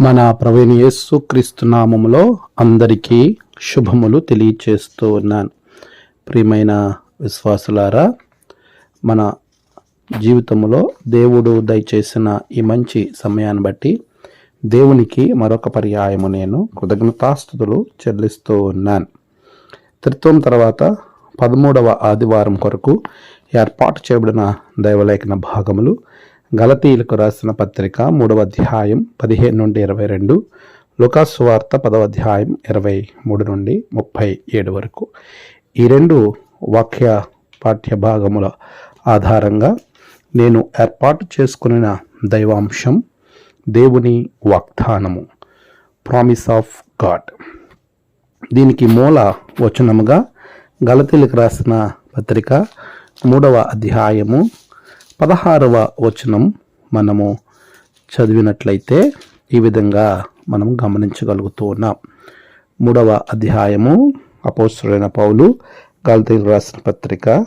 మన ప్రవీణ యేసు నామములో అందరికీ శుభములు తెలియచేస్తూ ఉన్నాను. ప్రియమైన విశ్వాసులారా మన జీవితంలో దేవుడు దయచేసిన ఈ మంచి సమయాన్ని బట్టి దేవునికి మరొక పర్యాయము నేను కృతజ్ఞతాస్థుతులు చెల్లిస్తూ ఉన్నాను. త్రిత్వం తర్వాత పదమూడవ ఆదివారం కొరకు ఏర్పాటు చేయబడిన దైవలేఖన భాగములు గలతీయులకు రాసిన పత్రిక మూడవ అధ్యాయం పదిహేను నుండి ఇరవై రెండు లుకాసువార్త పదవ అధ్యాయం ఇరవై మూడు నుండి ముప్పై ఏడు వరకు. ఈ రెండు వాక్య పాఠ్య భాగముల ఆధారంగా నేను ఏర్పాటు చేసుకున్న దైవాంశం దేవుని వాగ్దానము ప్రామిస్ ఆఫ్ గాడ్ దీనికి మూల వచనముగా గలతీలకు రాసిన పత్రిక మూడవ అధ్యాయము పదహారవ వచనం మనము చదివినట్లయితే ఈ విధంగా మనం గమనించగలుగుతూ ఉన్నాం. మూడవ అధ్యాయము అపోస్తుడైన పౌలు గల్తీలు రాసిన పత్రిక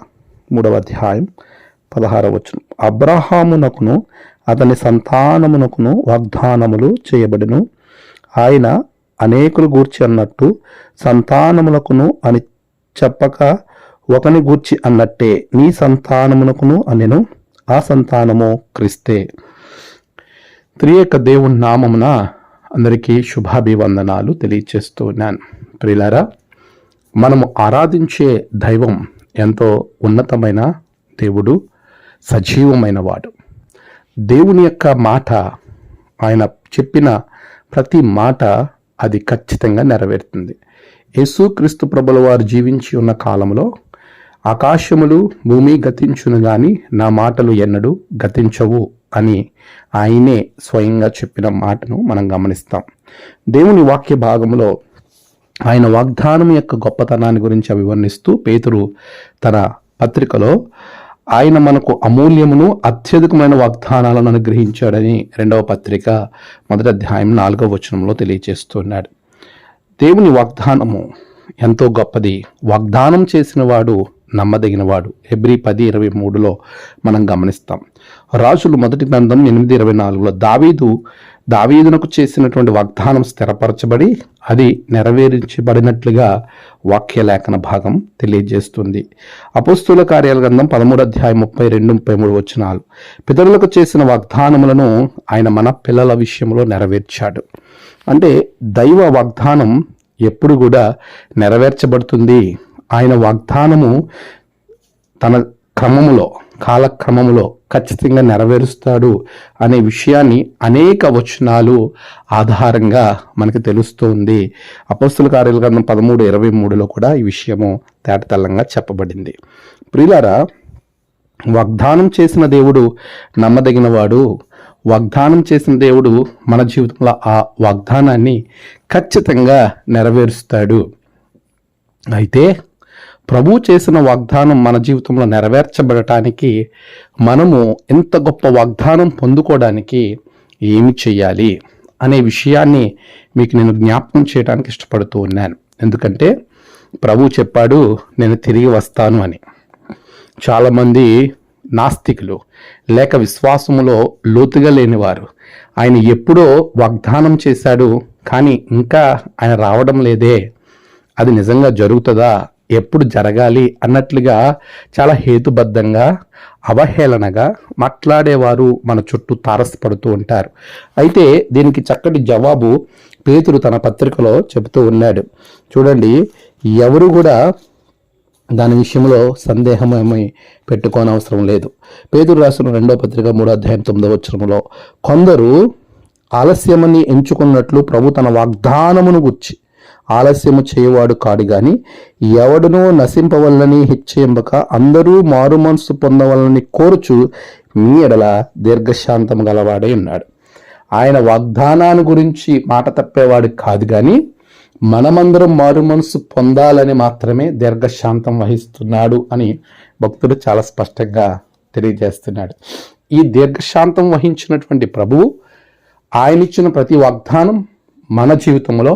మూడవ అధ్యాయం పదహార వచనం. అబ్రహామునకును అతని సంతానమునకును వాగ్దానములు చేయబడిను. ఆయన అనేకులు గూర్చి అన్నట్టు సంతానములకును అని చెప్పక ఒకని గూర్చి అన్నట్టే నీ సంతానమునకును అనెను. ఆ సంతానము క్రిస్తే. త్రియేక దేవుని నామమున అందరికీ శుభాభివందనాలు తెలియచేస్తూ ఉన్నాను ప్రిలారా మనము ఆరాధించే దైవం ఎంతో ఉన్నతమైన దేవుడు సజీవమైన వాడు. దేవుని యొక్క మాట ఆయన చెప్పిన ప్రతి మాట అది ఖచ్చితంగా నెరవేరుతుంది. యేసుక్రీస్తు ప్రభుల వారు జీవించి ఉన్న కాలంలో ఆకాశములు భూమి గతించును గాని నా మాటలు ఎన్నడూ గతించవు అని ఆయనే స్వయంగా చెప్పిన మాటను మనం గమనిస్తాం. దేవుని వాక్య భాగంలో ఆయన వాగ్దానం యొక్క గొప్పతనాన్ని గురించి వివరణిస్తూ పేతురు తన పత్రికలో ఆయన మనకు అమూల్యమును అత్యధికమైన వాగ్దానాలను అనుగ్రహించాడని రెండవ పత్రిక మొదటి అధ్యాయం నాలుగవ వచనంలో తెలియజేస్తున్నాడు దేవుని వాగ్దానము ఎంతో గొప్పది. వాగ్దానం చేసిన వాడు నమ్మదగినవాడు. ఎబ్రి పది ఇరవై మూడులో మనం గమనిస్తాం. రాజులు మొదటి గ్రంథం ఎనిమిది ఇరవై నాలుగులో దావీదు దావీదునకు చేసినటువంటి వాగ్దానం స్థిరపరచబడి అది నెరవేర్చబడినట్లుగా వాక్యలేఖన భాగం తెలియజేస్తుంది. అపోస్తుల కార్యాల గ్రంథం పదమూడు అధ్యాయం ముప్పై రెండు ముప్పై మూడు వచనాలు. పితరులకు చేసిన వాగ్దానములను ఆయన మన పిల్లల విషయంలో నెరవేర్చాడు. అంటే దైవ వాగ్దానం ఎప్పుడు కూడా నెరవేర్చబడుతుంది. ఆయన వాగ్దానము తన క్రమములో కాలక్రమములో ఖచ్చితంగా నెరవేరుస్తాడు అనే విషయాన్ని అనేక వచనాలు ఆధారంగా మనకి తెలుస్తుంది. అపస్తుల కార్యాల గ్రంథం పదమూడు ఇరవై మూడులో కూడా ఈ విషయము తేటతెల్లంగా చెప్పబడింది. ప్రియులారా వాగ్దానం చేసిన దేవుడు నమ్మదగినవాడు. వాగ్దానం చేసిన దేవుడు మన జీవితంలో ఆ వాగ్దానాన్ని ఖచ్చితంగా నెరవేరుస్తాడు. అయితే ప్రభు చేసిన వాగ్దానం మన జీవితంలో నెరవేర్చబడటానికి మనము ఎంత గొప్ప వాగ్దానం పొందుకోవడానికి ఏమి చేయాలి అనే విషయాన్ని మీకు నేను జ్ఞాపకం చేయడానికి ఇష్టపడుతూ ఉన్నాను. ఎందుకంటే ప్రభు చెప్పాడు నేను తిరిగి వస్తాను అని. చాలామంది నాస్తికులు లేక విశ్వాసములో లోతుగా లేనివారు ఆయన ఎప్పుడో వాగ్దానం చేశాడు కానీ ఇంకా ఆయన రావడం లేదే. అది నిజంగా జరుగుతుందా? ఎప్పుడు జరగాలి అన్నట్లుగా చాలా హేతుబద్ధంగా అవహేళనగా మాట్లాడేవారు మన చుట్టూ తారసపడుతూ ఉంటారు. అయితే దీనికి చక్కటి జవాబు పేతురు తన పత్రికలో చెబుతూ ఉన్నాడు. చూడండి ఎవరు కూడా దాని విషయంలో సందేహం పెట్టుకోనవసరం లేదు. పేదలు రాసిన రెండో పత్రిక మూడో అధ్యాయం తొమ్మిదో వచ్చరంలో కొందరు ఆలస్యమని ఎంచుకున్నట్లు ప్రభు తన వాగ్దానమును గుర్చి ఆలస్యము చేయవాడు కాడు గాని ఎవడునో నశింపవల్లని హెచ్చేంబక అందరూ మారు మనసు పొందవలని కోరుచు మీ ఎడల దీర్ఘశాంతం గలవాడై ఉన్నాడు. ఆయన వాగ్దానాన్ని గురించి మాట తప్పేవాడు కాదు కానీ మనమందరం మారు మనసు పొందాలని మాత్రమే దీర్ఘశాంతం వహిస్తున్నాడు అని భక్తుడు చాలా స్పష్టంగా తెలియజేస్తున్నాడు. ఈ దీర్ఘశాంతం వహించినటువంటి ప్రభువు ఆయన ఇచ్చిన ప్రతి వాగ్దానం మన జీవితంలో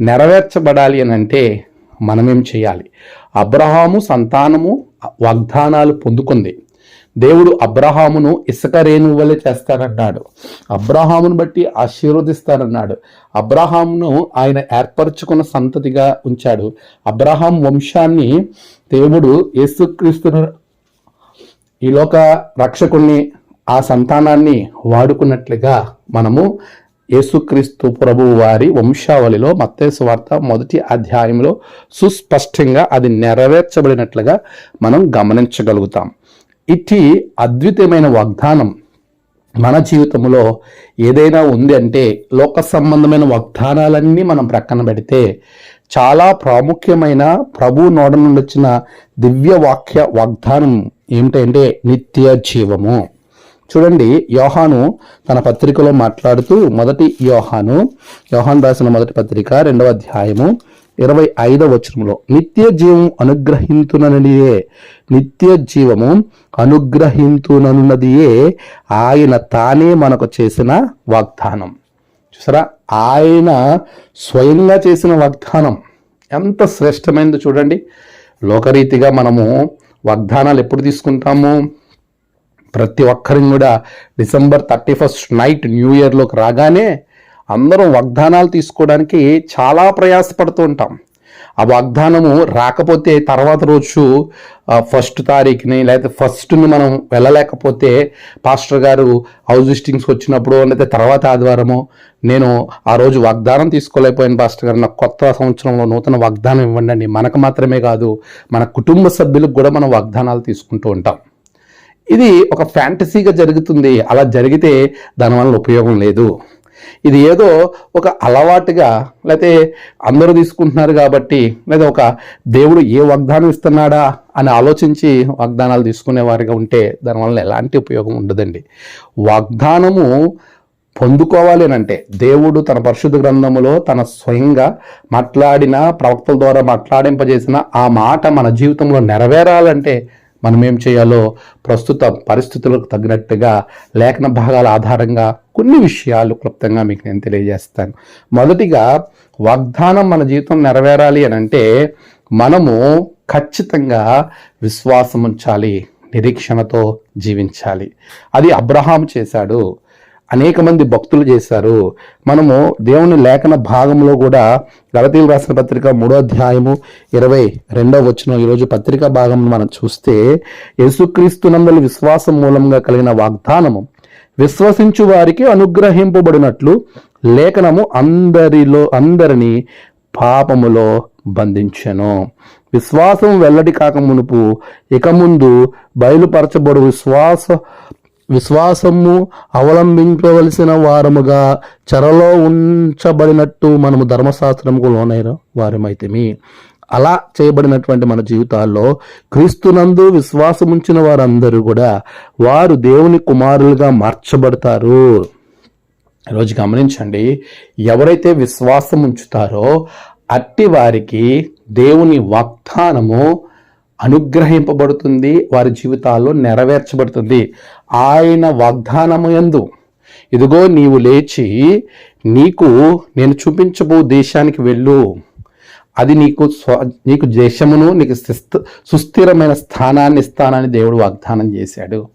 నెరవేర్చబడాలి అని అంటే మనమేం చేయాలి? అబ్రహాము సంతానము వాగ్దానాలు పొందుకుంది. దేవుడు అబ్రహామును ఇసుక రేణువు వలె చేస్తానన్నాడు అబ్రహామును బట్టి ఆశీర్వదిస్తానన్నాడు అబ్రహామును ఆయన ఏర్పరచుకున్న సంతతిగా ఉంచాడు. అబ్రహాం వంశాన్ని దేవుడు యేసుక్రీస్తును ఈలోక రక్షకుణ్ణి ఆ సంతానాన్ని వాడుకున్నట్లుగా మనము యేసుక్రీస్తు ప్రభు వారి వంశావళిలో మత్తేసు వార్త మొదటి అధ్యాయంలో సుస్పష్టంగా అది నెరవేర్చబడినట్లుగా మనం గమనించగలుగుతాం. ఇట్టి అద్వితీయమైన వాగ్దానం మన జీవితంలో ఏదైనా ఉంది అంటే లోక సంబంధమైన వాగ్దానాలన్నీ మనం ప్రక్కన పెడితే చాలా ప్రాముఖ్యమైన ప్రభు నోడ నుండి వచ్చిన దివ్య వాక్య వాగ్దానం ఏమిటంటే నిత్య జీవము. చూడండి యోహాను తన పత్రికలో మాట్లాడుతూ మొదటి యోహాను యోహాన్ రాసిన మొదటి పత్రిక రెండవ అధ్యాయము ఇరవై ఐదవ వచనంలో నిత్య జీవం అనుగ్రహింతుననియే నిత్య జీవము అనుగ్రహింతుననున్నదియే ఆయన తానే మనకు చేసిన వాగ్దానం. చూసారా? ఆయన స్వయంగా చేసిన వాగ్దానం. ఎంత శ్రేష్టమైనది చూడండి. లోకరీతిగా మనము వాగ్దానాలు ఎప్పుడు తీసుకుంటాము? ప్రతి ఒక్కరిని కూడా December thirty first night new ఇయర్లోకి రాగానే అందరం వాగ్దానాలు తీసుకోవడానికి చాలా ప్రయాసపడుతూ ఉంటాం. ఆ వాగ్దానము రాకపోతే తర్వాత రోజు ఫస్ట్ తారీఖుని లేకపోతే ఫస్ట్ని మనం వెళ్ళలేకపోతే పాస్టర్ గారు హౌస్ విజిటింగ్స్కి వచ్చినప్పుడు లేకపోతే తర్వాత ఆదివారము నేను ఆ రోజు వాగ్దానం తీసుకోలేకపోయాను పాస్టర్ గారు. నాకు కొత్త సంవత్సరంలో నూతన వాగ్దానం ఇవ్వండి మనకు మాత్రమే కాదు మన కుటుంబ సభ్యులకు కూడా మనం వాగ్దానాలు తీసుకుంటూ ఉంటాం. ఇది ఒక ఫ్యాంటసీగా జరుగుతుంది. అలా జరిగితే దానివల్ల ఉపయోగం లేదు. ఇది ఏదో ఒక అలవాటుగా లేకపోతే అందరూ తీసుకుంటున్నారు కాబట్టి లేదా ఒక దేవుడు ఏ వాగ్దానం ఇస్తున్నాడా అని ఆలోచించి వాగ్దానాలు తీసుకునేవారిగా ఉంటే దానివల్ల ఎలాంటి ఉపయోగం ఉండదండి. వాగ్దానము పొందుకోవాలి అని అంటే దేవుడు తన పరిశుద్ధ గ్రంథములో తన స్వయంగా మాట్లాడిన ప్రవక్తల ద్వారా మాట్లాడింపజేసిన ఆ మాట మన జీవితంలో నెరవేరాలంటే మనం ఏం చేయాలో ప్రస్తుత పరిస్థితులకు తగినట్టుగా లేఖన భాగాల ఆధారంగా కొన్ని విషయాలు క్లుప్తంగా మీకు నేను తెలియజేస్తాను. మొదటిగా వాగ్దానం మన జీవితం నెరవేరాలి అని అంటే మనము ఖచ్చితంగా విశ్వాసం ఉంచాలి నిరీక్షణతో జీవించాలి. అది అబ్రహాం చేశాడు. అనేక మంది భక్తులు చేశారు. మనము దేవుని లేఖన భాగంలో కూడా గలతీలు రాసిన పత్రిక మూడో అధ్యాయము ఇరవై రెండవ వచ్చిన ఈరోజు పత్రిక భాగం మనం చూస్తే యేసుక్రీస్తునందలి విశ్వాసం మూలంగా కలిగిన వాగ్దానము. విశ్వసించు వారికి అనుగ్రహింపబడినట్లు లేఖనము అందరిలో అందరినీ పాపములో బంధించెను. విశ్వాసం వెల్లడి కాక మునుపు ఇక ముందు బయలుపరచబడు విశ్వాస విశ్వాసము అవలంబించవలసిన వారముగా చెరలో ఉంచబడినట్టు మనము ధర్మశాస్త్రముకు లోనైన వారమైతేమి. అలా చేయబడినటువంటి మన జీవితాల్లో క్రీస్తునందు విశ్వాసముంచిన వారందరూ కూడా వారు దేవుని కుమారులుగా మార్చబడతారు. ఈరోజు గమనించండి ఎవరైతే విశ్వాసం ఉంచుతారో అట్టి వారికి దేవుని వాగ్దానము అనుగ్రహింపబడుతుంది వారి జీవితాల్లో నెరవేర్చబడుతుంది. ఆయన వాగ్దానము ఎందు ఇదిగో నీవు లేచి నీకు నేను చూపించబో దేశానికి వెళ్ళు. అది నీకు స్వ నీకు దేశమును నీకు సుస్థిరమైన స్థానాన్ని ఇస్తానని దేవుడు వాగ్దానం చేశాడు.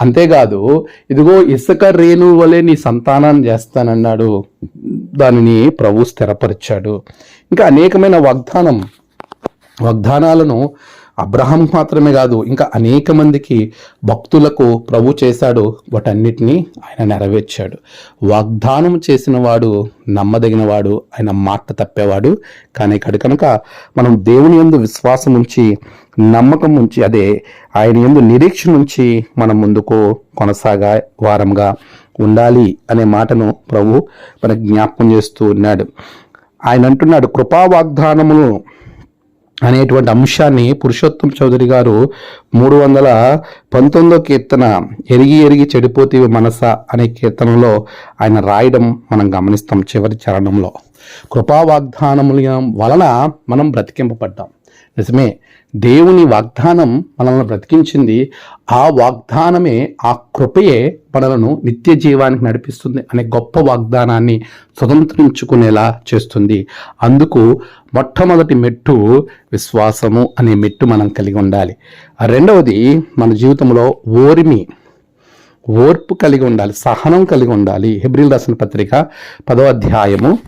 అంతేకాదు ఇదిగో ఇసుక రేణు వలె నీ సంతానాన్ని చేస్తానన్నాడు. దానిని ప్రభు స్థిరపరిచాడు. ఇంకా అనేకమైన వాగ్దానం వాగ్దానాలను అబ్రహం మాత్రమే కాదు ఇంకా అనేక మందికి భక్తులకు ప్రభు చేశాడు. వాటన్నిటినీ ఆయన నెరవేర్చాడు. వాగ్దానం చేసిన వాడు నమ్మదగిన వాడు ఆయన మాట తప్పేవాడు. కానీ ఇక్కడ కనుక మనం దేవుని ఎందు విశ్వాసం ఉంచి నమ్మకం ఉంచి అదే ఆయన ఎందు నిరీక్షణ ఉంచి మనం ముందుకు కొనసాగా వారంగా ఉండాలి అనే మాటను ప్రభు మనకు జ్ఞాపకం చేస్తూ ఉన్నాడు. ఆయన అంటున్నాడు కృపా వాగ్దానమును అనేటువంటి అంశాన్ని పురుషోత్తం చౌదరి గారు మూడు వందల పంతొమ్మిదో కీర్తన ఎరిగి ఎరిగి చెడిపోతే మనస అనే కీర్తనలో ఆయన రాయడం మనం గమనిస్తాం చివరి చరణంలో. కృపావాగ్దానముల వలన మనం బ్రతికింపబడ్డాం. నిజమే దేవుని వాగ్దానం మనల్ని బ్రతికించింది ఆ వాగ్దానమే ఆ కృపయే మనలను నిత్య జీవానికి నడిపిస్తుంది అనే గొప్ప వాగ్దానాన్ని స్వతంత్రించుకునేలా చేస్తుంది. అందుకు మొట్టమొదటి మెట్టు విశ్వాసము అనే మెట్టు మనం కలిగి ఉండాలి. ఆ రెండవది మన జీవితంలో ఓరిమి ఓర్పు కలిగి ఉండాలి సహనం కలిగి ఉండాలి. హెబ్రిల్ రాసిన పత్రిక పదో అధ్యాయము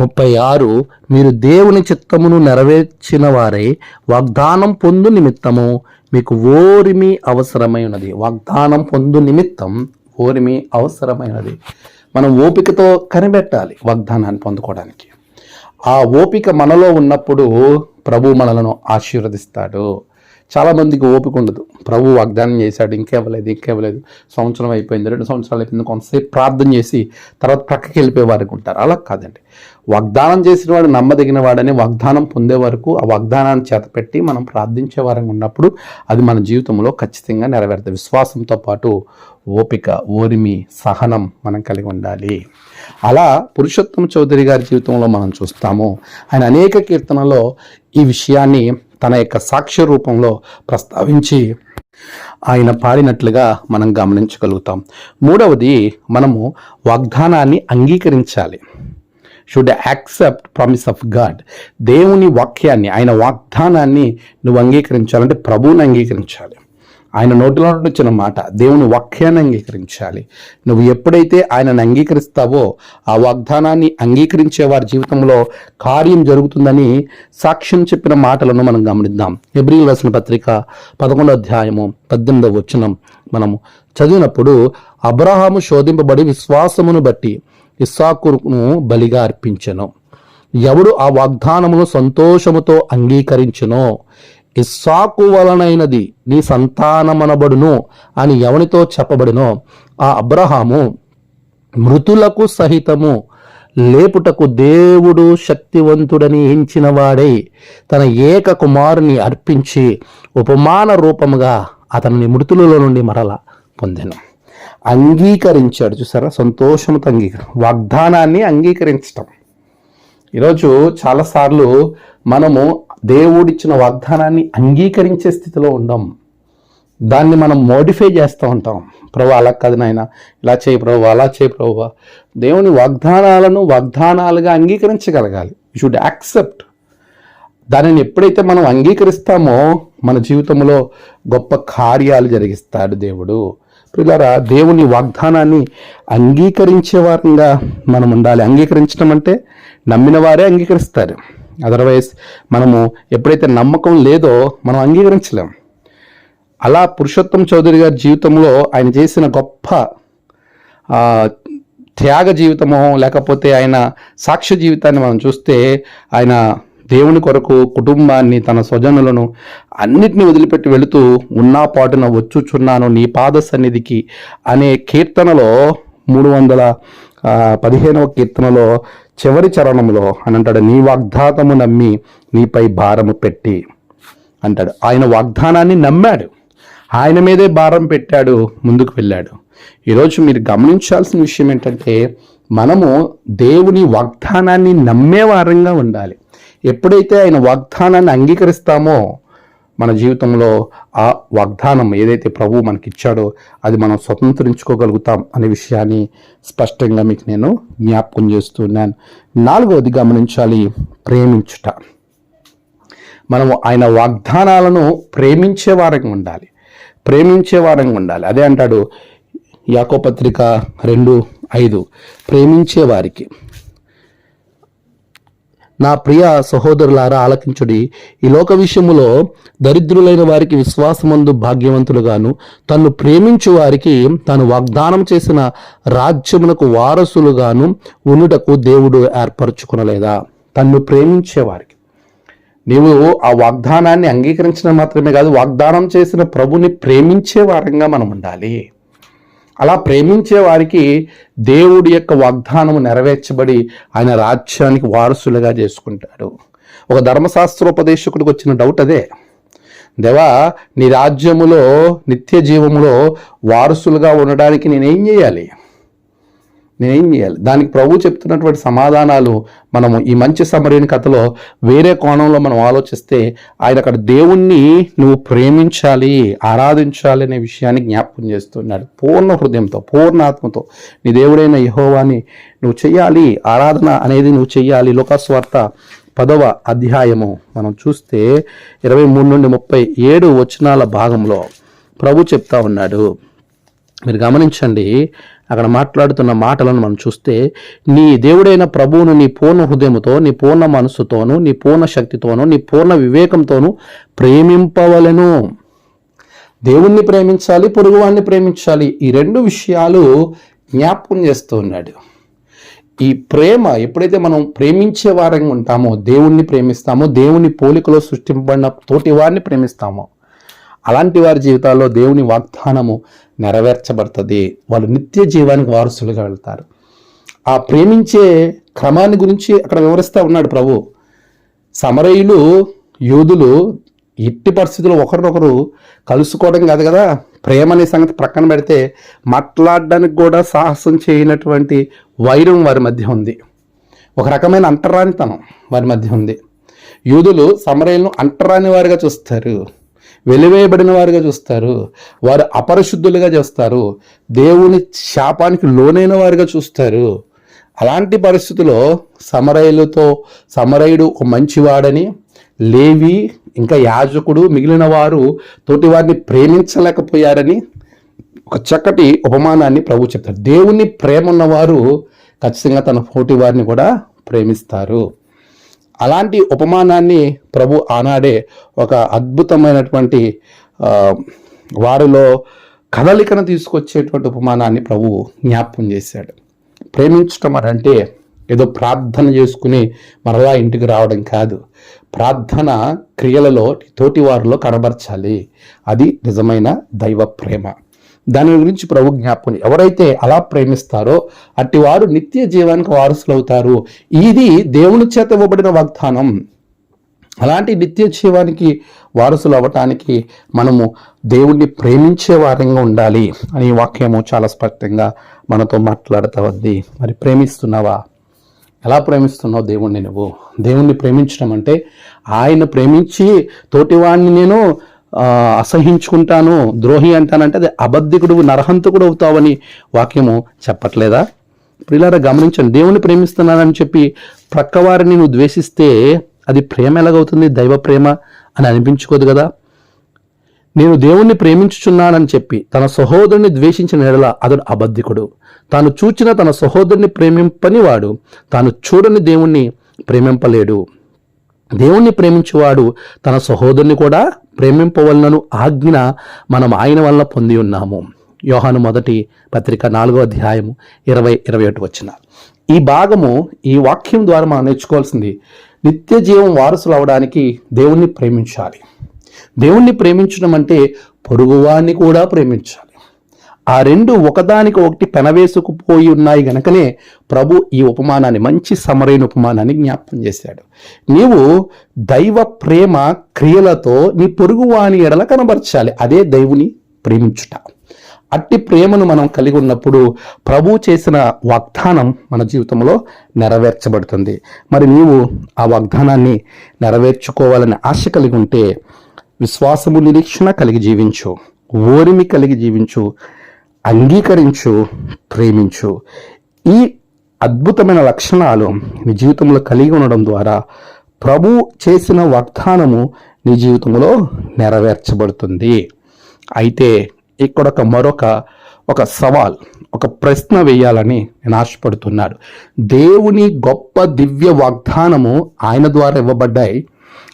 ముప్పై ఆరు మీరు దేవుని చిత్తమును నెరవేర్చిన వారే వాగ్దానం పొందు నిమిత్తము. మీకు ఓరిమి అవసరమైనది. వాగ్దానం పొందు నిమిత్తం ఓరిమి అవసరమైనది. మనం ఓపికతో కనిపెట్టాలి వాగ్దానాన్ని పొందుకోవడానికి. ఆ ఓపిక మనలో ఉన్నప్పుడు ప్రభు మనలను ఆశీర్వదిస్తాడు. చాలామందికి ఓపిక ఉండదు. ప్రభు వాగ్దానం చేశాడు ఇంకేవ్వలేదు ఇంకేవ్వలేదు సంవత్సరం అయిపోయింది రెండు సంవత్సరాలు అయిపోయింది కొంతసేపు ప్రార్థన చేసి తర్వాత ప్రక్కకి వెళ్ళిపోయే వారికి ఉంటారు. అలా కాదండి. వాగ్దానం చేసిన వాడు నమ్మదగిన వాడని వాగ్దానం పొందే వరకు ఆ వాగ్దానాన్ని చేతపెట్టి మనం ప్రార్థించే వారంగా ఉన్నప్పుడు అది మన జీవితంలో ఖచ్చితంగా నెరవేరుతుంది. విశ్వాసంతో పాటు ఓపిక ఓరిమి సహనం మనం కలిగి ఉండాలి. అలా పురుషోత్తమ చౌదరి గారి జీవితంలో మనం చూస్తాము. ఆయన అనేక కీర్తనలో ఈ విషయాన్ని తన యొక్క సాక్ష్య రూపంలో ప్రస్తావించి ఆయన పాడినట్లుగా మనం గమనించగలుగుతాం. మూడవది మనము వాగ్దానాన్ని అంగీకరించాలి. Should accept promise of God దేవుని వాక్యాన్ని ఆయన వాగ్దానాన్ని నువ్వు అంగీకరించాలంటే ప్రభువుని అంగీకరించాలి. ఆయన నోటిలో వచ్చిన మాట దేవుని వాక్యాన్ని అంగీకరించాలి. నువ్వు ఎప్పుడైతే ఆయనను అంగీకరిస్తావో ఆ వాగ్దానాన్ని అంగీకరించే వారి జీవితంలో కార్యం జరుగుతుందని సాక్ష్యం చెప్పిన మాటలను మనం గమనిద్దాం. ఎబ్రిల్ రాసిన పత్రిక పదకొండో అధ్యాయము పద్దెనిమిదవ వచనం. మనము చదివినప్పుడు అబ్రహాము శోధింపబడి విశ్వాసమును బట్టి ఇస్సాకును బలిగా అర్పించెను. ఎవడు ఆ వాగ్దానమును సంతోషముతో అంగీకరించునో ఇస్సాకు వలనైనది నీ సంతానమనబడును అని ఎవనితో చెప్పబడునో ఆ అబ్రహాము మృతులకు సహితము లేపుటకు దేవుడు శక్తివంతుడని ఎంచిన వాడై తన ఏక కుమారుని అర్పించి ఉపమాన రూపముగా అతనిని మృతులలో నుండి మరల పొందెను. అంగీకరించాడు. చూసారా? సంతోషంతో అంగీకరి వాగ్దానాన్ని అంగీకరించటం. ఈరోజు చాలాసార్లు మనము దేవుడిచ్చిన వాగ్దానాన్ని అంగీకరించే స్థితిలో ఉండం. దాన్ని మనం మోడిఫై చేస్తూ ఉంటాం. ప్రభు అలా కాదు నాయన. ఇలా చేయి ప్రభు అలా చేయి ప్రభు. దేవుని వాగ్దానాలను వాగ్దానాలుగా అంగీకరించగలగాలి. షుడ్ యాక్సెప్ట్ దానిని ఎప్పుడైతే మనం అంగీకరిస్తామో మన జీవితంలో గొప్ప కార్యాలు జరిగిస్తాడు దేవుడు. పిల్లరా దేవుని వాగ్దానాన్ని అంగీకరించే వారంగా మనం ఉండాలి. అంగీకరించడం అంటే నమ్మిన వారే అంగీకరిస్తారు. అదర్వైజ్ మనము ఎప్పుడైతే నమ్మకం లేదో మనం అంగీకరించలేం. అలా పురుషోత్తం చౌదరి గారి జీవితంలో ఆయన చేసిన గొప్ప త్యాగ జీవితము లేకపోతే ఆయన సాక్ష్య జీవితాన్ని మనం చూస్తే ఆయన దేవుని కొరకు కుటుంబాన్ని తన స్వజనులను అన్నిటిని వదిలిపెట్టి వెళుతూ ఉన్నా పాటున వచ్చుచున్నాను నీ పాద సన్నిధికి అనే కీర్తనలో మూడు వందల పదిహేనవ కీర్తనలో చివరి చరణంలో అని అంటాడు నీ వాగ్దాతము నమ్మి నీపై భారము పెట్టి అంటాడు. ఆయన వాగ్దానాన్ని నమ్మాడు. ఆయన మీదే భారం పెట్టాడు ముందుకు వెళ్ళాడు. ఈరోజు మీరు గమనించాల్సిన విషయం ఏంటంటే మనము దేవుని వాగ్దానాన్ని నమ్మే వారంగా ఉండాలి. ఎప్పుడైతే ఆయన వాగ్దానాన్ని అంగీకరిస్తామో మన జీవితంలో ఆ వాగ్దానం ఏదైతే ప్రభు మనకిచ్చాడో అది మనం స్వతంత్రించుకోగలుగుతాం అనే విషయాన్ని స్పష్టంగా మీకు నేను జ్ఞాపకం చేస్తున్నాను నాలుగవది గమనించాలి ప్రేమించుట. మనము ఆయన వాగ్దానాలను ప్రేమించే వారంగా ఉండాలి. ప్రేమించే వారంగా ఉండాలి. అదే అంటాడు యాకోపత్రిక రెండు ఐదు. ప్రేమించే వారికి. నా ప్రియ సహోదరులారా ఆలకించుడి. ఈ లోక విషయములో దరిద్రులైన వారికి విశ్వాసమందు భాగ్యవంతులుగాను తన్ను ప్రేమించు వారికి తాను వాగ్దానం చేసిన రాజ్యమునకు వారసులుగాను ఉండుటకు దేవుడు ఏర్పరచుకునలేదా? తన్ను ప్రేమించే వారికి. నీవు ఆ వాగ్దానాన్ని అంగీకరించడం మాత్రమే కాదు వాగ్దానం చేసిన ప్రభుని ప్రేమించే వారంగా మనం ఉండాలి. అలా ప్రేమించే వారికి దేవుడి యొక్క వాగ్దానం నెరవేర్చబడి ఆయన రాజ్యానికి వారసులుగా చేసుకుంటాడు. ఒక ధర్మశాస్త్రోపదేశకుడికి వచ్చిన డౌట్ అదే. దేవా నీ రాజ్యములో నిత్య జీవములో వారసులుగా ఉండడానికి నేనేం చేయాలి? నేనేం చేయాలి? దానికి ప్రభు చెప్తున్నటువంటి సమాధానాలు మనము ఈ మంచి సమరీని కథలో వేరే కోణంలో మనం ఆలోచిస్తే ఆయన అక్కడ దేవుణ్ణి నువ్వు ప్రేమించాలి ఆరాధించాలి అనే విషయాన్ని జ్ఞాపకం చేస్తున్నాడు. పూర్ణ హృదయంతో పూర్ణాత్మతో నీ దేవుడైన యహోవాని నువ్వు చెయ్యాలి ఆరాధన అనేది నువ్వు చెయ్యాలి. లోకస్వార్థ పదవ అధ్యాయము మనం చూస్తే ఇరవై మూడు నుండి ముప్పై ఏడు వచనాల భాగంలో ప్రభు చెప్తా ఉన్నాడు. మీరు గమనించండి అక్కడ మాట్లాడుతున్న మాటలను మనం చూస్తే నీ దేవుడైన ప్రభువును నీ పూర్ణ హృదయముతో నీ పూర్ణ మనస్సుతోను నీ పూర్ణ శక్తితోను నీ పూర్ణ వివేకంతోను ప్రేమింపవలను. దేవుణ్ణి ప్రేమించాలి పొరుగువాడిని ప్రేమించాలి ఈ రెండు విషయాలు జ్ఞాపకం చేస్తూ ఉన్నాడు. ఈ ప్రేమ ఎప్పుడైతే మనం ప్రేమించే వారంగా ఉంటామో దేవుణ్ణి ప్రేమిస్తామో దేవుని పోలికలో సృష్టింపబడిన తోటి వారిని ప్రేమిస్తామో అలాంటి వారి జీవితాల్లో దేవుని వాగ్దానము నెరవేర్చబడుతుంది. వాళ్ళు నిత్య జీవానికి వారసులుగా వెళ్తారు. ఆ ప్రేమించే క్రమాన్ని గురించి అక్కడ వివరిస్తూ ఉన్నాడు ప్రభు. సమరయులు యూదులు ఎట్టి పరిస్థితుల్లో ఒకరినొకరు కలుసుకోవడం కాదు కదా? ప్రేమ అనే సంగతి ప్రక్కన పెడితే మాట్లాడడానికి కూడా సాహసం చేయనటువంటి వైరం వారి మధ్య ఉంది. ఒక రకమైన అంటరానితనం వారి మధ్య ఉంది. యూదులు సమరయులను అంటరాని వారిగా చూస్తారు. వెలివేయబడిన వారుగా చూస్తారు. వారు అపరిశుద్ధులుగా చేస్తారు. దేవుని శాపానికి లోనైన వారుగా చూస్తారు. అలాంటి పరిస్థితుల్లో సమరయులతో సమరయుడు ఒక మంచివాడని లేవి ఇంకా యాజకుడు మిగిలిన వారు తోటి వారిని ప్రేమించలేకపోయారని ఒక చక్కటి ఉపమానాన్ని ప్రభు చెప్తారు దేవుని ప్రేమ ఉన్నవారు ఖచ్చితంగా తన పోటీ వారిని కూడా ప్రేమిస్తారు. అలాంటి ఉపమానాన్ని ప్రభు ఆనాడే ఒక అద్భుతమైనటువంటి వారిలో కదలికను తీసుకొచ్చేటువంటి ఉపమానాన్ని ప్రభు జ్ఞాపకం చేశాడు. ప్రేమించటం అని అంటే ఏదో ప్రార్థన చేసుకుని మరలా ఇంటికి రావడం కాదు. ప్రార్థన క్రియలలో తోటి వారిలో కనబరచాలి. అది నిజమైన దైవ ప్రేమ. దాని గురించి ప్రభు జ్ఞాపకం. ఎవరైతే అలా ప్రేమిస్తారో అట్టి వారు నిత్య జీవానికి వారసులు అవుతారు ఇది దేవుని చేత ఇవ్వబడిన వాగ్దానం. అలాంటి నిత్య జీవానికి వారసులు అవ్వటానికి మనము దేవుణ్ణి ప్రేమించే వారంగా ఉండాలి అని వాక్యము చాలా స్పష్టంగా మనతో మాట్లాడుతూ ఉంది మరి ప్రేమిస్తున్నావా? ఎలా ప్రేమిస్తున్నావు దేవుణ్ణి నువ్వు? దేవుణ్ణి ప్రేమించడం అంటే ఆయన ప్రేమించి తోటివాణ్ణి నేను అసహించుకుంటాను ద్రోహి అంటానంటే అది అబద్ధికుడు నరహంతకుడు అవుతావని వాక్యము చెప్పట్లేదా? ఇప్పుడు గమనించండి దేవుణ్ణి ప్రేమిస్తున్నానని చెప్పి ప్రక్కవారిని నువ్వు ద్వేషిస్తే అది ప్రేమ ఎలాగవుతుంది? దైవ ప్రేమ అని అనిపించుకోదు కదా? నేను దేవుణ్ణి ప్రేమించుచున్నానని చెప్పి తన సహోదరుని ద్వేషించిన ఎడల అతడు అబద్ధికుడు. తాను చూచిన తన సహోదరుని ప్రేమింపని వాడు తాను చూడని దేవుణ్ణి ప్రేమింపలేడు. దేవుణ్ణి ప్రేమించువాడు తన సహోదరుని కూడా ప్రేమింపవలనను ఆజ్ఞ మనం ఆయన వల్ల పొంది ఉన్నాము. యోహాను మొదటి పత్రిక నాలుగో అధ్యాయము ఇరవై ఇరవై ఒకటి వచ్చిన. ఈ భాగము ఈ వాక్యం ద్వారా మనం నేర్చుకోవాల్సింది నిత్య జీవం వారసులు అవడానికి దేవుణ్ణి ప్రేమించాలి. దేవుణ్ణి ప్రేమించడం అంటే పొరుగువాన్ని కూడా ప్రేమించాలి. ఆ రెండు ఒకదానికి ఒకటి పెనవేసుకుపోయి ఉన్నాయి గనకనే ప్రభు ఈ ఉపమానాన్ని మంచి సమరైన ఉపమానాన్ని జ్ఞాపకం చేశాడు. నీవు దైవ ప్రేమ క్రియలతో నీ పొరుగువాని ఎడల కనబరచాలి. అదే దైవుని ప్రేమించుట. అట్టి ప్రేమను మనం కలిగి ఉన్నప్పుడు ప్రభు చేసిన వాగ్దానం మన జీవితంలో నెరవేర్చబడుతుంది. మరి నీవు ఆ వాగ్దానాన్ని నెరవేర్చుకోవాలని ఆశ కలిగి ఉంటే విశ్వాసము నిరీక్షణ కలిగి జీవించు. ఓరిమి కలిగి జీవించు. అంగీకరించు ప్రేమించు. ఈ అద్భుతమైన లక్షణాలు నీ జీవితంలో కలిగి ఉండడం ద్వారా ప్రభు చేసిన వాగ్దానము నీ జీవితంలో నెరవేర్చబడుతుంది. అయితే ఇక్కడ ఒక మరొక ఒక సవాల్ ఒక ప్రశ్న వేయాలని నేను ఆశపడుతున్నాడు దేవుని గొప్ప దివ్య వాగ్దానము ఆయన ద్వారా ఇవ్వబడ్డాయి.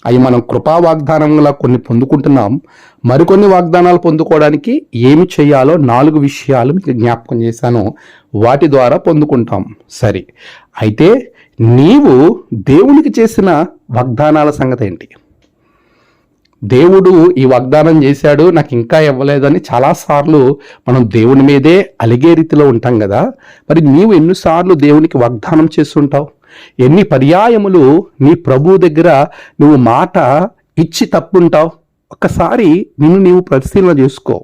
అవి మనం కృపా వాగ్దానంగా కొన్ని పొందుకుంటున్నాం. మరికొన్ని వాగ్దానాలు పొందుకోవడానికి ఏమి చేయాలో నాలుగు విషయాలు మీకు జ్ఞాపకం చేశాను. వాటి ద్వారా పొందుకుంటాం. సరే. అయితే నీవు దేవునికి చేసిన వాగ్దానాల సంగతి ఏంటి? దేవుడు ఈ వాగ్దానం చేశాడు నాకు ఇంకా ఇవ్వలేదని చాలాసార్లు మనం దేవుని మీదే అలిగే రీతిలో ఉంటాం కదా. మరి నీవు ఎన్నిసార్లు దేవునికి వాగ్దానం చేస్తుంటావు? ఎన్ని పర్యాయములు నీ ప్రభువు దగ్గర నువ్వు మాట ఇచ్చి తప్పుంటావు? ఒక్కసారి నిన్ను నీవు పరిశీలన చేసుకో.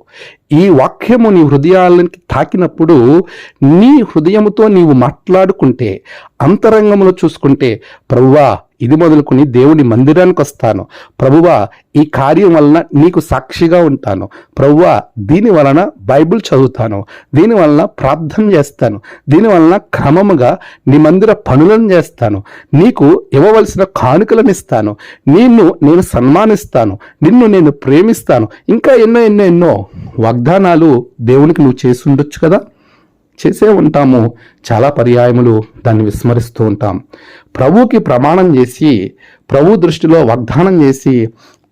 ఈ వాక్యము నీ హృదయాలకి తాకినప్పుడు నీ హృదయముతో నీవు మాట్లాడుకుంటే అంతరంగంలో చూసుకుంటే ప్రభువా ఇది మొదలుకొని దేవుని మందిరానికి వస్తాను. ప్రభువా ఈ కార్యం వలన నీకు సాక్షిగా ఉంటాను. ప్రభువా దీని వలన బైబిల్ చదువుతాను. దీని వలన ప్రార్థన చేస్తాను. దీని వలన క్రమముగా నీ మందిర పనులను చేస్తాను. నీకు ఇవ్వవలసిన కానుకలను ఇస్తాను. నిన్ను నేను సన్మానిస్తాను. నిన్ను నేను ప్రేమిస్తాను. ఇంకా ఎన్నో ఎన్నో ఎన్నో వాగ్దానాలు దేవునికి నువ్వు చేసి ఉండొచ్చు కదా? చేసే ఉంటాము. చాలా పర్యాయములు దాన్ని విస్మరిస్తూ ఉంటాం. ప్రభువుకి ప్రమాణం చేసి ప్రభు దృష్టిలో వాగ్దానం చేసి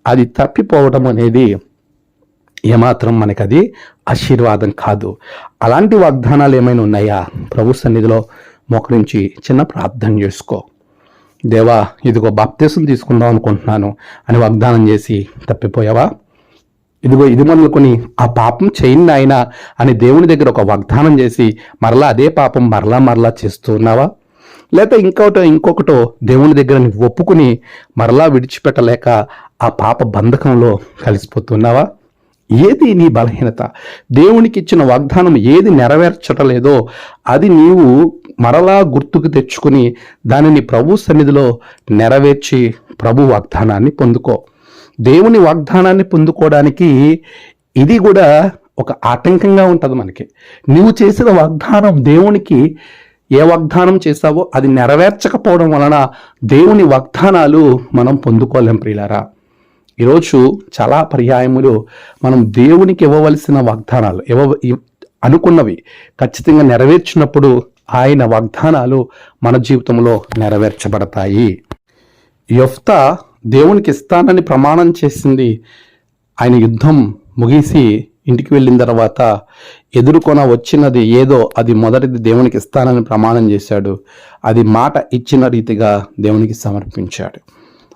అది తప్పిపోవడం అనేది ఏమాత్రం మనకి అది ఆశీర్వాదం కాదు. అలాంటి వాగ్దానాలు ఏమైనా ఉన్నాయా? ప్రభు సన్నిధిలో మోకరించి చిన్న ప్రార్థన చేసుకో. దేవా ఇదిగో బాప్తీసం తీసుకుందాం అనుకుంటున్నాను అని వాగ్దానం చేసి తప్పిపోయావా? ఇదిగో ఇది మొదలుకొని ఆ పాపం చేయండి ఆయన అని దేవుని దగ్గర ఒక వాగ్దానం చేసి మరలా అదే పాపం మరలా మరలా చేస్తూ ఉన్నావా? లేక ఇంకొకటో ఇంకొకటో దేవుని దగ్గర ఒప్పుకుని మరలా విడిచిపెట్టలేక ఆ పాప బంధకంలో కలిసిపోతున్నావా? ఏది నీ బలహీనత? దేవునికి ఇచ్చిన వాగ్దానం ఏది నెరవేర్చటలేదో అది నీవు మరలా గుర్తుకు తెచ్చుకుని దానిని ప్రభు సన్నిధిలో నెరవేర్చి ప్రభు వాగ్దానాన్ని పొందుకో. దేవుని వాగ్దానాన్ని పొందుకోవడానికి ఇది కూడా ఒక ఆటంకంగా ఉంటుంది మనకి. నువ్వు చేసిన వాగ్దానం దేవునికి ఏ వాగ్దానం చేశావో అది నెరవేర్చకపోవడం వలన దేవుని వాగ్దానాలు మనం పొందుకోలేం ప్రియులారా. ఈరోజు చాలా పర్యాయములు మనం దేవునికి ఇవ్వవలసిన వాగ్దానాలు ఇవ్వ అనుకున్నవి ఖచ్చితంగా నెరవేర్చినప్పుడు ఆయన వాగ్దానాలు మన జీవితంలో నెరవేర్చబడతాయి. యొఫ్త దేవునికి ఇస్తానని ప్రమాణం చేసింది. ఆయన యుద్ధం ముగిసి ఇంటికి వెళ్ళిన తర్వాత ఎదుర్కొన వచ్చినది ఏదో అది మొదటిది దేవునికి ఇస్తానని ప్రమాణం చేశాడు. అది మాట ఇచ్చిన రీతిగా దేవునికి సమర్పించాడు.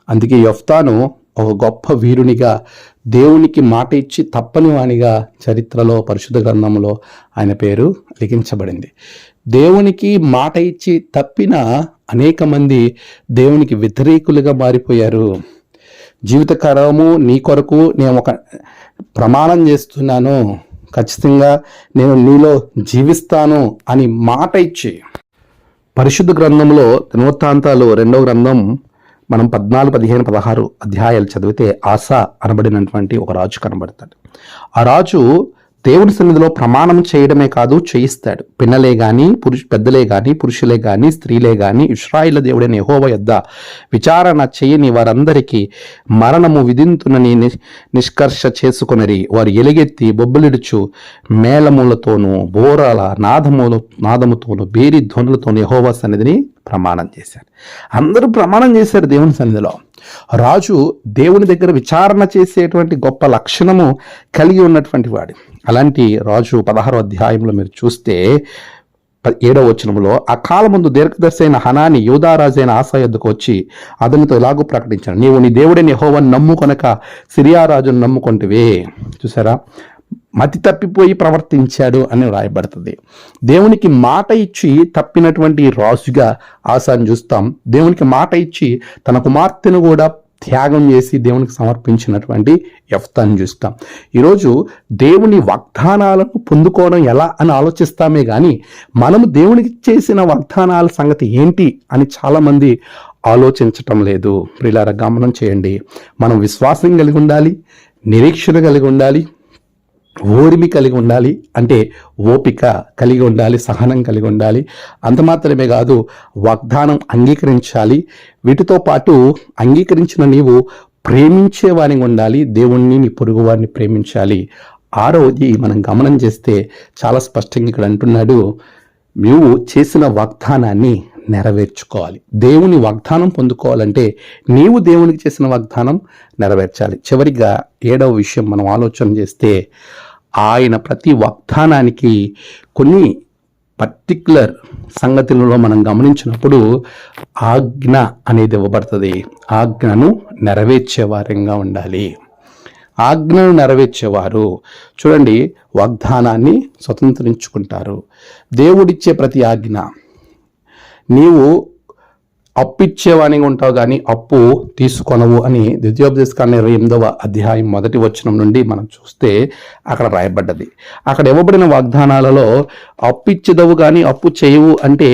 అందుకే యొఫ్తాను ఒక గొప్ప వీరునిగా దేవునికి మాట ఇచ్చి తప్పని వానిగా చరిత్రలో పరిశుద్ధ గ్రంథంలో ఆయన పేరు లిఖించబడింది. దేవునికి మాట ఇచ్చి తప్పిన అనేక మంది దేవునికి వ్యతిరేకులుగా మారిపోయారు. జీవితకాలము నీ కొరకు నేను ఒక ప్రమాణం చేస్తున్నాను. ఖచ్చితంగా నేను నీలో జీవిస్తాను అని మాట ఇచ్చి. పరిశుద్ధ గ్రంథంలో దినవృత్తాంతాలు రెండవ గ్రంథం మనం పద్నాలుగు పదిహేను పదహారు అధ్యాయాలు చదివితే ఆశ అనబడినటువంటి ఒక రాజు కనబడతాడు. ఆ రాజు దేవుని సన్నిధిలో ప్రమాణం చేయడమే కాదు చేయిస్తాడు. పిన్నలే గాని పురుష పెద్దలే గాని పురుషులే గాని స్త్రీలే గాని ఇస్రాయిల దేవుడైన యెహోవా యొద్ద విచారణ చేయని వారందరికీ మరణము విధింతునని ని- నిష్కర్ష చేసుకునరి. వారు ఎలుగెత్తి బొబ్బలిడుచు మేళములతోనూ బోరాల నాదములు నాదముతోనూ బేరి ధ్వనులతోనూ యెహోవా సన్నిధిని ప్రమాణం చేశారు. అందరూ ప్రమాణం చేశారు దేవుని సన్నిధిలో. రాజు దేవుని దగ్గర విచారణ చేసేటువంటి గొప్ప లక్షణము కలిగి ఉన్నటువంటి వాడు. అలాంటి రాజు పదహారో అధ్యాయంలో మీరు చూస్తే ఏడవ వచనంలో ఆ కాలముందు దీర్ఘదర్శి అయిన హనాని యూదారాజైన ఆశా యొద్దకు వచ్చి అతనితో ఇలాగూ ప్రకటించాను. నీవు నీ దేవుడిని హోవన్ నమ్ము కనుక సిరియారాజును నమ్ముకుంటువే. చూసారా? మతి తప్పిపోయి ప్రవర్తించాడు అని వ్రాయబడుతుంది దేవునికి మాట ఇచ్చి తప్పినటువంటి రాజుగా ఆశాను చూస్తాం. దేవునికి మాట ఇచ్చి తన కుమార్తెను కూడా త్యాగం చేసి దేవునికి సమర్పించినటువంటి ఎఫ్తాన్ని చూస్తాం. ఈరోజు దేవుని వాగ్దానాలను పొందుకోవడం ఎలా అని ఆలోచిస్తామే కానీ మనము దేవునికి చేసిన వాగ్దానాల సంగతి ఏంటి అని చాలామంది ఆలోచించటం లేదు. ప్రిలార గమనం చేయండి. మనం విశ్వాసం కలిగి ఉండాలి నిరీక్షణ కలిగి ఉండాలి ఓర్మి కలిగి ఉండాలి అంటే ఓపిక కలిగి ఉండాలి సహనం కలిగి ఉండాలి. అంత మాత్రమే కాదు వాగ్దానం అంగీకరించాలి. వీటితో పాటు అంగీకరించిన నీవు ప్రేమించేవాని ఉండాలి దేవుణ్ణి నీ పొరుగువారిని ప్రేమించాలి. ఆరవది మనం గమనం చేస్తే చాలా స్పష్టంగా ఇక్కడ అంటున్నాడు నీవు చేసిన వాగ్దానాన్ని నెరవేర్చుకోవాలి. దేవుని వాగ్దానం పొందుకోవాలంటే నీవు దేవునికి చేసిన వాగ్దానం నెరవేర్చాలి. చివరిగా ఏడవ విషయం మనం ఆలోచన చేస్తే ఆయన ప్రతి వాగ్దానానికి కొన్ని పర్టిక్యులర్ సంగతులలో మనం గమనించినప్పుడు ఆజ్ఞ అనేది ఇవ్వబడుతుంది. ఆజ్ఞను నెరవేర్చేవారంగా ఉండాలి. ఆజ్ఞను నెరవేర్చేవారు చూడండి వాగ్దానాన్ని స్వతంత్రించుకుంటారు. దేవుడిచ్చే ప్రతి ఆజ్ఞ. నీవు అప్పిచ్చేవానిగా ఉంటావు కానీ అప్పు తీసుకొనవు అని ద్వితీయోపదేశకాండ ఇరవై ఎనిమిదవ అధ్యాయం మొదటి వచనం నుండి మనం చూస్తే అక్కడ రాయబడ్డది. అక్కడ ఇవ్వబడిన వాగ్దానాలలో అప్పిచ్చేదవు కానీ అప్పు చేయవు అంటే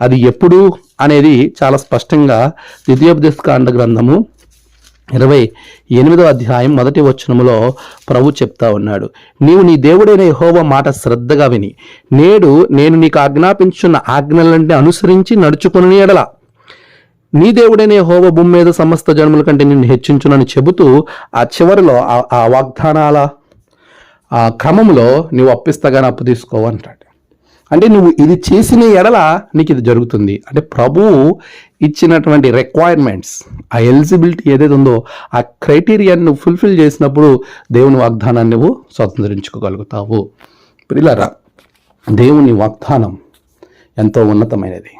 అది ఎప్పుడు అనేది చాలా స్పష్టంగా ద్వితీయోపదేశకాండ గ్రంథము ఇరవై ఎనిమిదో అధ్యాయం మొదటి వచనములో ప్రభు చెప్తా ఉన్నాడు. నీవు నీ దేవుడైన యహోవ మాట శ్రద్ధగా విని నేడు నేను నీకు ఆజ్ఞాపించున్న ఆజ్ఞలంటే అనుసరించి నడుచుకుని ఎడల. నీ దేవుడైన హోవ భూమి మీద సమస్త జన్మల కంటే నిన్ను హెచ్చించునని చెబుతూ ఆ చివరిలో ఆ- ఆ వాగ్దానాల ఆ క్రమంలో నువ్వు అప్పిస్తాగానే అప్పు తీసుకోవు అంటాడు. అంటే నువ్వు ఇది చేసిన ఎడల నీకు ఇది జరుగుతుంది. అంటే ప్రభువు ఇచ్చినటువంటి రిక్వైర్మెంట్స్ ఆ ఎలిజిబిలిటీ ఏదైతే ఉందో ఆ క్రైటీరియాని నువ్వు ఫుల్ఫిల్ చేసినప్పుడు దేవుని వాగ్దానాన్ని నువ్వు స్వతంత్రించుకోగలుగుతావు. ప్రిలరా దేవుని వాగ్దానం ఎంతో ఉన్నతమైనది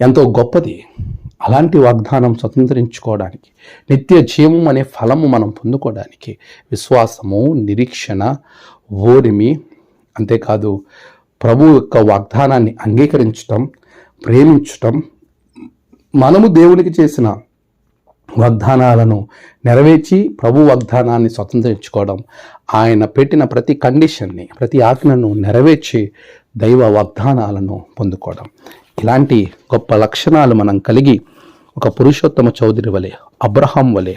ఎంతో గొప్పది. అలాంటి వాగ్దానం స్వతంత్రించుకోవడానికి నిత్య జీవం అనే ఫలము మనం పొందుకోవడానికి విశ్వాసము నిరీక్షణ ఓరిమి అంతేకాదు ప్రభు యొక్క వాగ్దానాన్ని అంగీకరించటం ప్రేమించటం మనము దేవునికి చేసిన వాగ్దానాలను నెరవేర్చి ప్రభు వాగ్దానాన్ని స్వతంత్రించుకోవడం ఆయన పెట్టిన ప్రతి కండిషన్ని ప్రతి ఆజ్ఞను నెరవేర్చి దైవ వాగ్దానాలను పొందుకోవడం. ఇలాంటి గొప్ప లక్షణాలు మనం కలిగి ఒక పురుషోత్తమ చౌదరి వలె అబ్రహాం వలె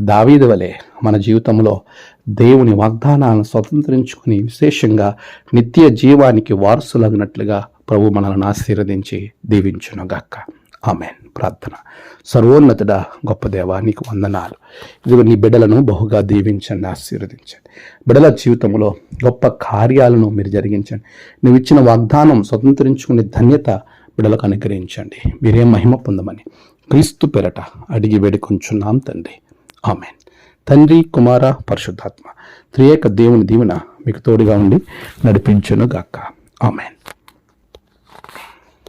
దావీదు వలె మన జీవితంలో దేవుని వాగ్దానాలను స్వతంత్రించుకుని విశేషంగా నిత్య జీవానికి వారసులగినట్లుగా ప్రభు మనల్ని ఆశీర్వదించి దీవించునుగాక. ఆమెన్. ప్రార్థన. సర్వోన్నతుడ గొప్ప దేవా నీకు వందనాలు. ఇదిగో నీ బిడ్డలను బహుగా దీవించండి ఆశీర్వదించండి. బిడ్డల జీవితంలో గొప్ప కార్యాలను మీరు జరిగించండి. నువ్వు ఇచ్చిన వాగ్దానం స్వతంత్రించుకునే ధన్యత బిడలకు అనుగ్రహించండి. మీరేం మహిమ పొందమని క్రీస్తు పెరట అడిగి వేడుకొంచున్నాం తండ్రి. ఆమెన్. తండ్రి కుమార పరిశుద్ధాత్మ త్రియేక దేవుని దీవెన మీకు తోడుగా ఉండి నడిపించును గాక ఆమెన్.